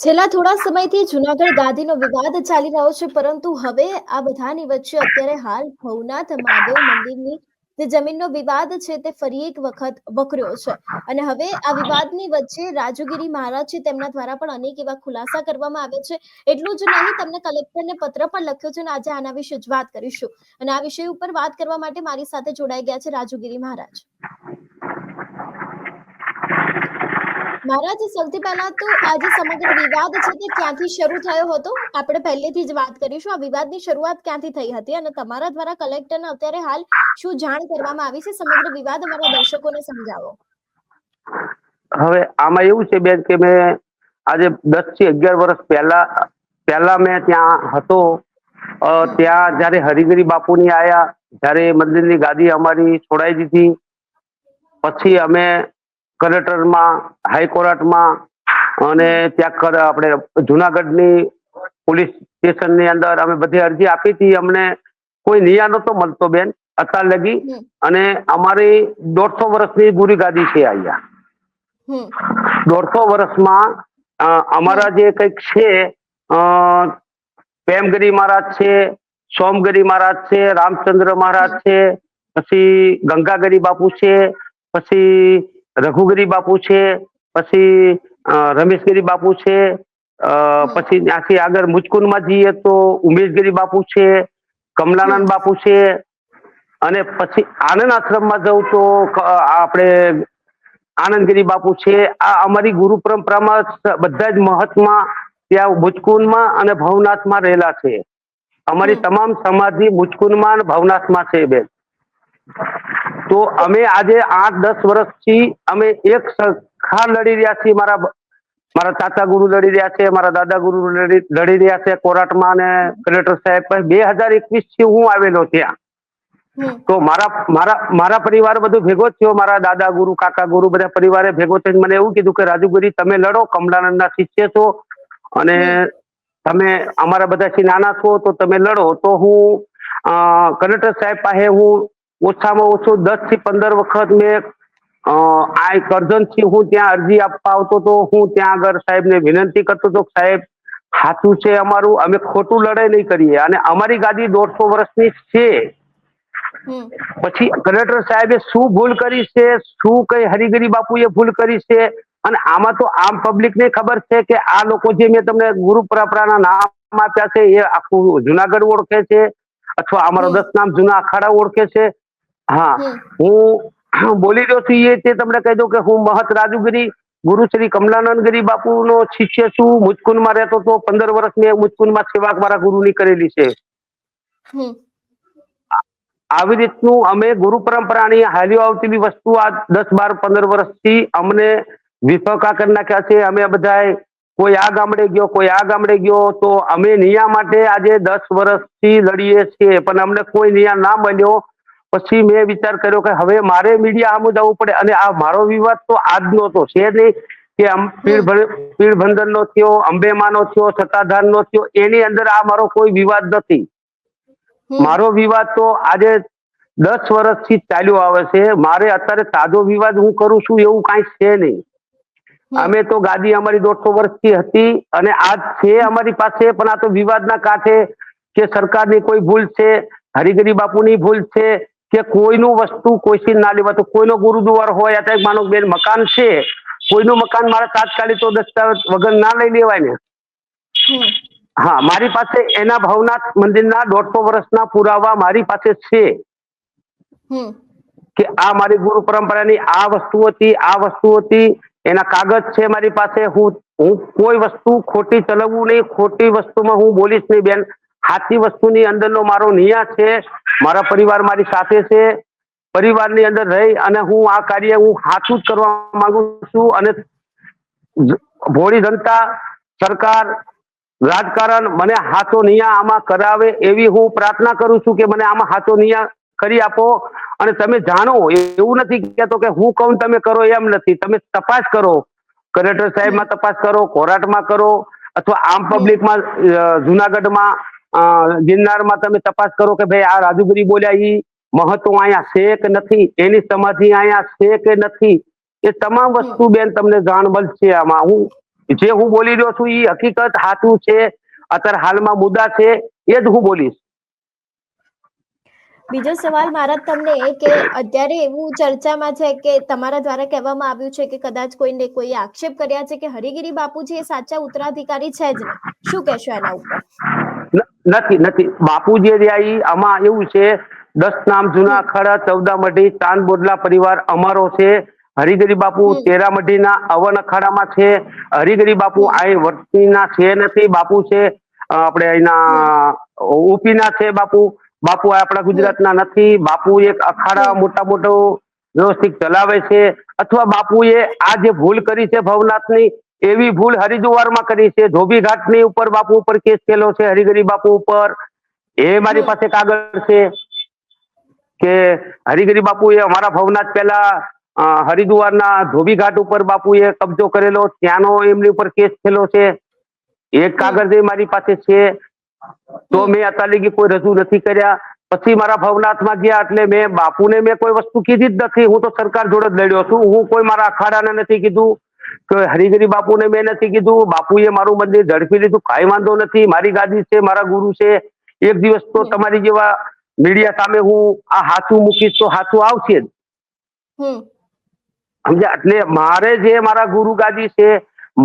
છેલ્લા થોડા સમયથી જુનાગઢ ગાદીનો વિવાદ ચાલી રહ્યો છે, પરંતુ હવે આ બધાની વચ્ચે અત્યારે હાલ ભવનાથ મહાદેવ મંદિરની જે જમીનનો વિવાદ છે તે ફરી એક વખત વકર્યો છે. અને હવે આ વિવાદની વચ્ચે રાજુગીરી મહારાજ છે તેમના દ્વારા પણ અનેક એવા ખુલાસા કરવામાં આવે છે. એટલું જ નહીં, તમને કલેક્ટરને પત્ર પણ લખ્યો છે અને આજે આના વિશે જ વાત કરીશું. અને આ વિષય ઉપર વાત કરવા માટે મારી સાથે જોડાઈ ગયા છે રાજુગીરી મહારાજ. મહારાજ, સૌથી પહેલા તો આજે સમગ્ર વિવાદ છે તે ક્યાંથી શરૂ થયો હતો? આપણે પહેલેથી જ વાત કરીશું. આ વિવાદની શરૂઆત ક્યાંથી થઈ હતી અને તમારા દ્વારા કલેક્ટરને અત્યારે હાલ શું જાણ કરવામાં આવી છે? સમગ્ર વિવાદ અમારા દર્શકોને સમજાવો. હવે આમાં એવું છે બેન કે મેં આજે દસથી અગિયાર વર્ષ પહેલા પહેલા મેં ત્યાં હતો. ત્યાં જ્યારે હરિગરી બાપુની આયા, જ્યારે મંદિરની ગાદી અમારી છોડાઈ દીધી. પછી અમે કલેક્ટરમાં હાઈકોર્ટમાં અને ત્યાં આપણે જુનાગઢની પોલીસ સ્ટેશનની અંદર અમે બધી અરજી આપી હતી. અમને કોઈ નિયા નતો મળતો બેન અત્યાર લગી. અને અમારી દોઢસો વર્ષની ગુરી ગાદી છે અહીંયા. દોઢસો વર્ષમાં અમારા જે કંઈક છે પ્રેમગીરી મહારાજ છે સોમગીરી મહારાજ છે રામચંદ્ર મહારાજ છે પછી ગંગાગરી બાપુ છે પછી રઘુગીરી બાપુ છે પછી રમેશગીરી બાપુ છે પછી ત્યાંથી આગળ મુચકુંદમાં જઈએ તો ઉમેશગીરી બાપુ છે કમલાનંદ બાપુ છે અને પછી આનંદ આશ્રમમાં જવું તો આપણે આનંદગીરી બાપુ છે. આ અમારી ગુરુ પરંપરામાં બધા જ મહત્મા ત્યાં મુચકુંદમાં અને ભવનાથમાં રહેલા છે. અમારી તમામ સમાધિ મુચકુંદમાં અને ભવનાથમાં છે બેન. તો અમે આજે આઠ દસ વર્ષથી અમે એક સરખા લડી રહ્યા છીએ. મારા મારા તાતા ગુરુ લડી રહ્યા છે મારા દાદા ગુરુ લડી રહ્યા છે કોરાટમાં અને કલેક્ટર સાહેબ. બે હજાર એકવીસથી હું આવેલો ત્યાં. તો મારા મારા મારા પરિવાર બધું ભેગો થયો. મારા દાદા ગુરુ કાકા ગુરુ બધા પરિવારે ભેગો થઈને મને એવું કીધું કે રાજુગીરી તમે લડો કમલાનંદના શિષ્ય છો અને તમે અમારા બધાથી નાના છો તો તમે લડો. તો હું કલેક્ટર સાહેબ પાસે હું ઓછામાં ઓછું દસથી પંદર વખત મેં અ, આ કરજણથી હું ત્યાં અરજી આપવા આવતો તો હું ત્યાં આગળ સાહેબને વિનંતી કરતો હતો સાહેબ સાચું છે અમારું અમે ખોટું લડાઈ નહીં કરીએ. અને અમારી ગાદી દોઢસો વર્ષની છે. પછી કલેક્ટર સાહેબે શું ભૂલ કરી છે શું કઈ હરિગરી બાપુએ ભૂલ કરી છે? અને આમાં તો આમ પબ્લિક ને ખબર છે કે આ લોકો જે મેં તમને ગુરુ પરંપરાના નામ આપ્યા છે એ આખું જુનાગઢ ઓળખે છે. અથવા અમારો દસ નામ જૂના અખાડા ઓળખે છે. હા. હું બોલી રહ્યો છું એ તે તમને કહી દઉં કે હું મહત રાજુગીરી ગુરુ શ્રી કમલાનંદ કમલાનંદગીરી બાપુનો શિષ્ય છું. મુચકુંદમાં રહેતો હતો પંદર વર્ષ મેં મુચકુંદમાં સેવા મારા ગુરુની કરેલી છે. આવી રીતનું અમે ગુરુ પરંપરાની હાલ્યો આવતી વસ્તુ આ દસ બાર પંદર વર્ષથી અમને વિફકા કરી નાખ્યા છે. અમે બધા કોઈ આ ગામડે ગયો કોઈ આ ગામડે ગયો તો અમે નિયા માટે આજે દસ વર્ષથી લડીએ છીએ. પણ અમને કોઈ નિયા ના મળ્યો. પછી મેં વિચાર કર્યો કે હવે મારે મીડિયા આમ જવું પડે અને આ મારો વિવાદ તો આજનો તો છે નહીં કે પીરભંદર નો થયો પીળ નો થયો અંબેમાનો નો થયો એની અંદર આ મારો કોઈ વિવાદ નથી. મારો વિવાદ તો આજે દસ વર્ષથી ચાલ્યો આવે છે. મારે અત્યારે તાજો વિવાદ હું કરું છું એવું કાંઈ છે નહીં. અમે તો ગાદી અમારી દોઢસો વર્ષથી હતી અને આજ છે અમારી પાસે પણ આ તો વિવાદના કાંઠે કે સરકારની કોઈ ભૂલ છે હરિગરી બાપુની ભૂલ છે કે કોઈનું વસ્તુ કોઈથી ના લેવા તો કોઈનો ગુરુદ્વાર હોય અથવા માનો બેન મકાન છે કોઈનું મકાન મારે તાત્કાલિક તો દસ્તાવેજ વગર ના લઈ લેવાય ને. હા મારી પાસે એના ભવનાથ મંદિરના દોઢસો વર્ષના પુરાવા મારી પાસે છે. કે આ મારી ગુરુ પરંપરાની આ વસ્તુ હતી આ વસ્તુ હતી એના કાગળ છે મારી પાસે હું હું કોઈ વસ્તુ ખોટી ચલાવવું નહીં ખોટી વસ્તુમાં હું બોલીશ નહીં બેન. સાચી વસ્તુની અંદરનો મારો નિયા છે, મારા પરિવાર મારી સાથે છે, પરિવારની અંદર રહી અને હું આ કાર્ય હું હાથું જ કરવા માંગુ છું અને ભોળી જનતા સરકાર, રાજકારણ મને હાથો નિયા આમાં કરાવે એવી હું પ્રાર્થના કરું છું કે મને આમાં હાથો નિયા કરી આપો. અને તમે જાણો, એવું નથી કહેતો કે હું કહું તમે કરો એમ નથી. તમે તપાસ કરો. કલેક્ટર સાહેબમાં તપાસ કરો, કોરાટમાં કરો, અથવા આમ પબ્લિકમાં જુનાગઢમાં ગિરનારમાં તમે તપાસ કરો કે ભાઈ આ રાજુગીરી બોલ્યા, ઈ મહત્વ અહીંયા છે કે નથી? એની સમાધિ અહીંયા છે કે નથી? એ તમામ વસ્તુ બેન તમને જાણ મળશે આમાં. હું, જે હું બોલી રહ્યો છું એ હકીકત સાચું છે, અત્યારે હાલમાં મુદ્દા છે, એ જ હું બોલીશ. બીજો સવાલ મારા તમને એ કે અત્યારે એવું ચર્ચામાં છે કે તમારા દ્વારા કહેવામાં આવ્યું છે કે કદાચ કોઈને કોઈ આક્ષેપ કર્યા છે કે હરિગીરી બાપુજી એ સાચા ઉત્તરાધિકારી છે જ શું કહેશો એના ઉપર? નથી નથી. બાપુ જે રહ્યા આમાં એવું છે દસ નામ જૂના અખાડા ચૌદા મઢી ચાંદ બોડલા પરિવાર અમારો છે. હરિગરી બાપુ તેરામઢીના તેરા મઢીના અવન અખાડામાં છે. હરિગરી બાપુ અહીં વર્તીના છે નથી બાપુ છે આપણે અહીંના ઉપીના છે બાપુ. બાપુ આ આપણા ગુજરાતના નથી. બાપુ એક અખાડા મોટા મોટો વ્યવસ્થિત ચલાવે છે. અથવા બાપુએ આ જે ભૂલ કરી છે ભવનાથની એવી ભૂલ હરિદ્વારમાં કરી છે. ધોબી ઘાટની ઉપર બાપુ ઉપર કેસ થયેલો છે, હરિગરી બાપુ ઉપર. એ મારી પાસે કાગળ છે કે હરિગરી બાપુએ અમારા ભવનાથ પહેલા હરિદ્વારના ધોબી ઘાટ ઉપર બાપુએ કબજો કરેલો. ત્યાંનો એમની ઉપર કેસ થયેલો છે. એક કાગળ જે મારી પાસે છે, તો મેં અતાલીગી કોઈ રજૂ નથી કર્યા. પછી મારા ભવનાથમાં ગયા એટલે મેં, બાપુને મેં કોઈ વસ્તુ કીધી જ નથી. હું તો સરકાર જોડે જ લડ્યો છું. હું કોઈ મારા અખાડાને નથી કીધું. કે હરિગરી બાપુને મેં નથી કીધું બાપુએ મારું મંદિર ઝડપી લીધું કાંઈ વાંધો નથી મારી ગાદી છે મારા ગુરુ છે. એક દિવસ તો તમારી જેવા મીડિયા સામે હું આ હાથું મૂકીશ તો હાથું આવશે જ. સમજ્યા? એટલે મારે જે મારા ગુરુ ગાદી છે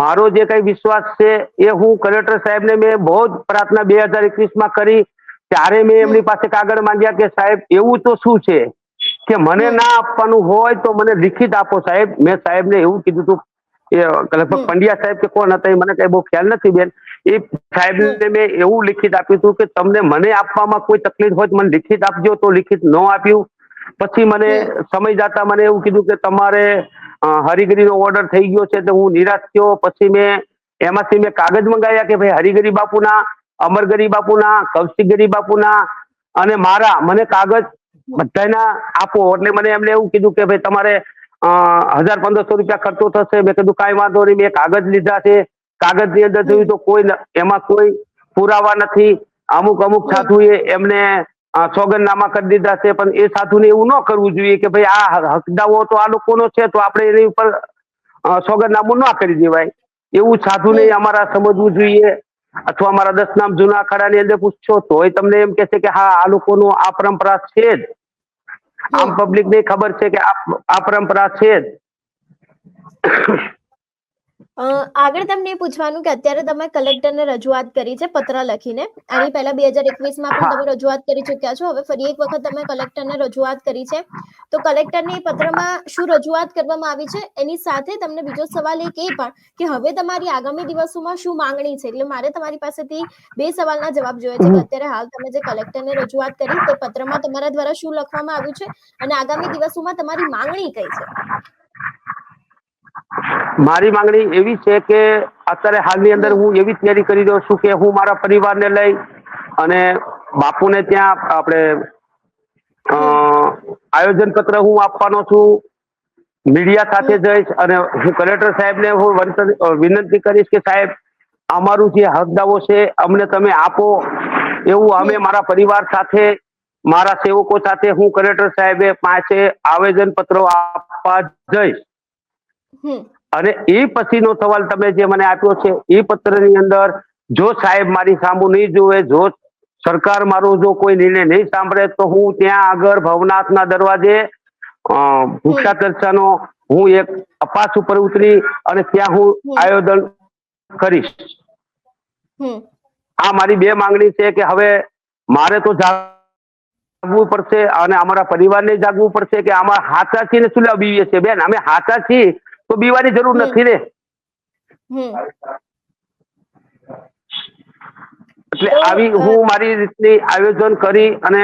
મારો જે કઈ વિશ્વાસ છે એ હું કલેક્ટર સાહેબને મેં બહુ જ પ્રાર્થના બે હજાર એકવીસમાં કરી. ત્યારે મેં એમની પાસે કાગળ માંગ્યા કે સાહેબ એવું તો શું છે? કે મને ના આપવાનું હોય તો મને લિખિત આપો સાહેબ. મેં સાહેબને એવું કીધું હતું એ લગભગ પંડ્યા સાહેબ કે કોણ હતા એ મને કઈ બહુ ખ્યાલ નથી બેન. એ સાહેબને મેં એવું લિખિત આપ્યું હતું કે તમને મને આપવામાં કોઈ તકલીફ હોય તો મને લિખિત આપજો તો લિખિત ન આપ્યું. પછી મને સમય જતા મને એવું કીધું કે તમારે હરિગરી હરિગરીનો ઓર્ડર થઈ ગયો છે તો હું નિરાશ થયો. પછી મેં એમાંથી મેં કાગળ મંગાવ્યા કે ભાઈ હરિગરી બાપુના અમરગરી બાપુના કૌશિકગરી બાપુના અને મારા. મને કાગળ બધાના આપો. એટલે મને એમને એવું કીધું કે ભાઈ તમારે હજાર પંદરસો રૂપિયા ખર્ચો થશે. મેં કીધું, કાંઈ વાંધો નહીં. મેં કાગજ લીધા છે. કાગળની અંદર જોયું તો કોઈ એમાં કોઈ પુરાવા નથી. અમુક અમુક સાધુ સાધુએ એમને સોગંદનામા કરી દીધા છે. પણ એ સાધુને એવું ન કરવું જોઈએ કે ભાઈ, આ હકદાવો તો આ લોકોનો છે, તો આપણે એની ઉપર સોગંદનામું ન કરી દેવાય. એવું સાધુને. અમારા સમજવું જોઈએ. અથવા અમારા દસ નામ જૂના અખાડાની અંદર પૂછશો તોય તમને એમ કહેશે કે હા, આ લોકોનું આ પરંપરા છે જ. આમ પબ્લિક ને ખબર છે કે આ પરંપરા છે જ. આગળ તમને એ પૂછવાનું કે અત્યારે તમે કલેક્ટરને રજૂઆત કરી છે પત્ર લખીને. આની પહેલા બે હજાર એકવીસમાં પણ તમે રજૂઆત કરી ચૂક્યા છો. હવે ફરી એક વખત તમે કલેક્ટરને રજૂઆત કરી છે. તો કલેક્ટરને પત્રમાં શું રજૂઆત કરવામાં આવી છે? એની સાથે તમને બીજો સવાલ એક એ પણ કે હવે તમારી આગામી દિવસોમાં શું માંગણી છે? એટલે મારે તમારી પાસેથી બે સવાલના જવાબ જોઈએ છે. કે અત્યારે હાલ તમે જે કલેક્ટરને રજૂઆત કરી તે પત્રમાં તમારા દ્વારા શું લખવામાં આવ્યું છે? અને આગામી દિવસોમાં તમારી માંગણી કઈ છે? મારી માંગણી એવી છે કે અત્યારે હાલની અંદર હું એવી તૈયારી કરી રહ્યો છું કે હું મારા પરિવારને લઈ અને બાપુને ત્યાં આપણે આયોજન પત્ર હું આપવાનો છું. મીડિયા સાથે જઈશ અને હું કલેક્ટર સાહેબને હું વિનંતી કરીશ કે સાહેબ, અમારું જે હકદાવો છે અમને તમે આપો. એવું અમે મારા પરિવાર સાથે, મારા સેવકો સાથે હું કલેક્ટર સાહેબે પાસે આવેદન પત્રો આપવા જઈશ. અને એ પછીનો સવાલ તમે જે મને આપ્યો છે એ પત્રની અંદર જો સાહેબ મારી સામું નહીં જોવે જો સરકાર મારો જો કોઈ નિર્ણય નહીં સાંભળે તો હું ત્યાં આગળ ભવનાથના દરવાજે ભૂખ્યા ચર્ચાનો હું એક અપાસ ઉપર ઉતરી અને ત્યાં હું આયોજન કરીશ. આ મારી બે માંગણી છે કે હવે મારે તો જાગવું પડશે અને અમારા પરિવારને જાગવું પડશે કે આમાં હાથાથી છીએ ને શું લાવીએ છીએ છે? બેન અમે હાથા છીએ તો બીવાની જરૂર નથી ને. એટલે આવી હું મારી રીતની આયોજન કરી અને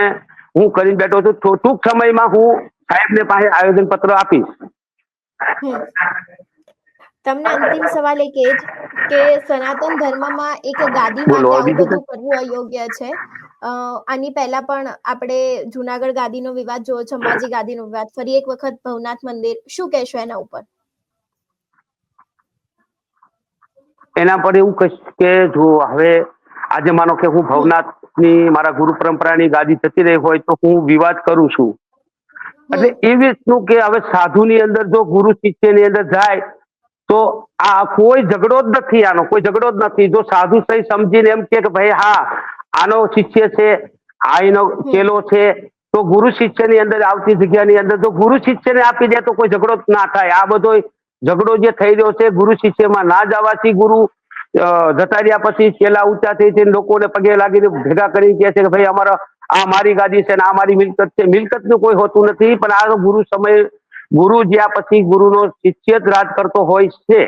હું કરીને બેઠો છું. ટૂંક સમયમાં હું સાહેબને પાસે આયોજન પત્ર આપીશ. તમને અંતિમ સવાલ એક એ જ કે સનાતન ધર્મમાં એક ગાદી માટે બધું કરવું અયોગ્ય છે? આની પહેલા પણ આપણે જુનાગઢ ગાદીનો વિવાદ જોયો છે અંબાજી ગાદીનો વિવાદ. ફરી એક વખત ભવનાથ મંદિર. શું કહેશો એના ઉપર? એના પર એવું કહીશ કે જો હવે આજે માનો કે હું ભવનાથની મારા ગુરુ પરંપરાની ગાદી જતી રહી હોય તો હું વિવાદ કરું છું. એટલે હમ. એ રીતનું કે હવે સાધુની અંદર જો ગુરુ શિષ્યની અંદર જાય તો આ કોઈ ઝઘડો જ નથી આનો કોઈ ઝઘડો જ નથી. જો સાધુ સહી સમજીને એમ કે કે ભાઈ હા આનો શિષ્ય છે આ એનો ચેલો છે તો ગુરુ શિષ્યની અંદર આવતી જગ્યાની અંદર જો ગુરુ શિષ્યને આપી દે તો કોઈ ઝઘડો ના થાય. આ બધો ઝઘડો જે થઈ રહ્યો છે ગુરુ શિષ્યમાં ના જવાથી ગુરુ જતા રહ્યા પછી ચેલા ઊંચા થઈ થઈને લોકોને પગે લાગીને ભેગા કરી કહે છે કે ભાઈ અમારા આ મારી ગાદી છે ને આ મારી મિલકત છે. મિલકતનું કોઈ હોતું નથી પણ આ ગુરુ સમય ગુરુ જ્યાં પછી ગુરુનો શિષ્ય જ રાજ કરતો હોય છે.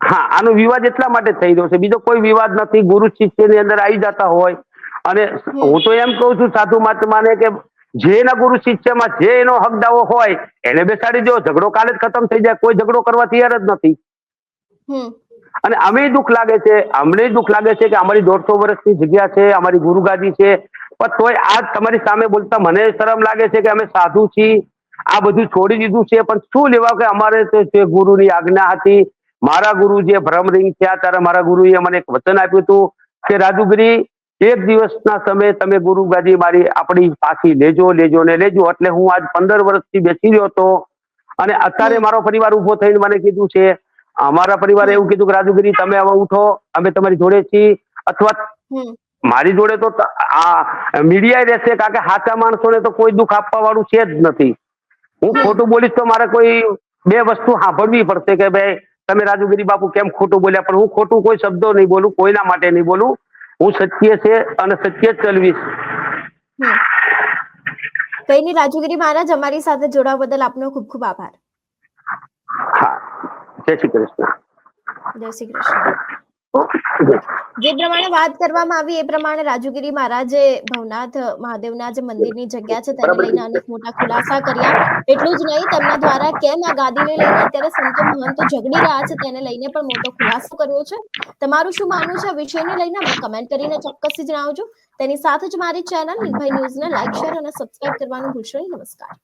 હા આનો વિવાદ એટલા માટે થઈ રહ્યો છે. બીજો કોઈ વિવાદ નથી. ગુરુ શિષ્યની અંદર આવી જતા હોય. અને હું તો એમ કહું છું સાધુ મહાત્માને કે જે એના ગુરુ શિષ્યમાં જે એનો હક દાવો હોય એને બેસાડી દો. ઝઘડો કાલે જ ખતમ થઈ જાય. કોઈ ઝઘડો કરવા તૈયાર જ નથી. અને અમે દુઃખ લાગે છે. અમને દુઃખ લાગે છે કે અમારી દોઢસો વર્ષની જગ્યા છે અમારી ગુરુગાદી છે. પણ તોય આજ તમારી સામે બોલતા મને શરમ લાગે છે કે અમે સાધુ છીએ. આ બધું છોડી દીધું છે. પણ શું લેવા કે અમારે તો ગુરુની આજ્ઞા હતી મારા ગુરુ જે ભ્રમરિંગ થયા ત્યારે મારા ગુરુએ મને એક વચન આપ્યું હતું કે રાજુગીરી એક દિવસના સમયે તમે ગુરુ ગાદી મારી આપણી પાછી લેજો લેજો ને લેજો. એટલે હું આજ પંદર વર્ષથી બેસી રહ્યો હતો અને અત્યારે મારો પરિવાર ઊભો થઈને મને કીધું છે અમારા પરિવારે એવું કીધું કે રાજુગીરી તમે હવે ઉઠો. અમે તમારી જોડે છીએ. અથવા મારી જોડે તો ત- આ મીડિયા રહેશે કારણ કે સાચા માણસોને તો કોઈ દુઃખ આપવા વાળું છે જ નથી. હું ખોટું બોલીશ તો મારે કોઈ બે વસ્તુ સાંભળવી પડશે કે ભાઈ તમે રાજુગીરી બાપુ કેમ ખોટું બોલ્યા? પણ હું ખોટું કોઈ શબ્દો નહીં બોલું કોઈના માટે નહીં બોલું. હું સત્ય છે અને સત્ય જ ચલવીશ. કઈ રાજુગીરી મહારાજ અમારી સાથે જોડાવા બદલ આપનો ખૂબ ખૂબ આભાર. હા. જય શ્રી કૃષ્ણ. જય શ્રી કૃષ્ણ. જે પ્રમાણે વાત કરવામાં આવી એ પ્રમાણે રાજુગીરી મહારાજે ભવનાથ મહાદેવના જે મંદિરની જગ્યા છે તેને લઈને અનેક મોટા ખુલાસા કર્યા. એટલું જ નહીં તેમના દ્વારા કેમ આ ગાદીને લઈને અત્યારે સંતો મહંતો ઝઘડી રહ્યા છે તેને લઈને પણ મોટો ખુલાસો કર્યો છે. તમારું શું માનવું છે આ વિષયને લઈને? અમને કમેન્ટ કરીને ચોક્કસથી જણાવજો. તેની સાથે જ મારી ચેનલ નિર્ભય ન્યૂઝને લાઈક શેર અને સબસ્ક્રાઇબ કરવાનું ભૂલશો નહીં. નમસ્કાર.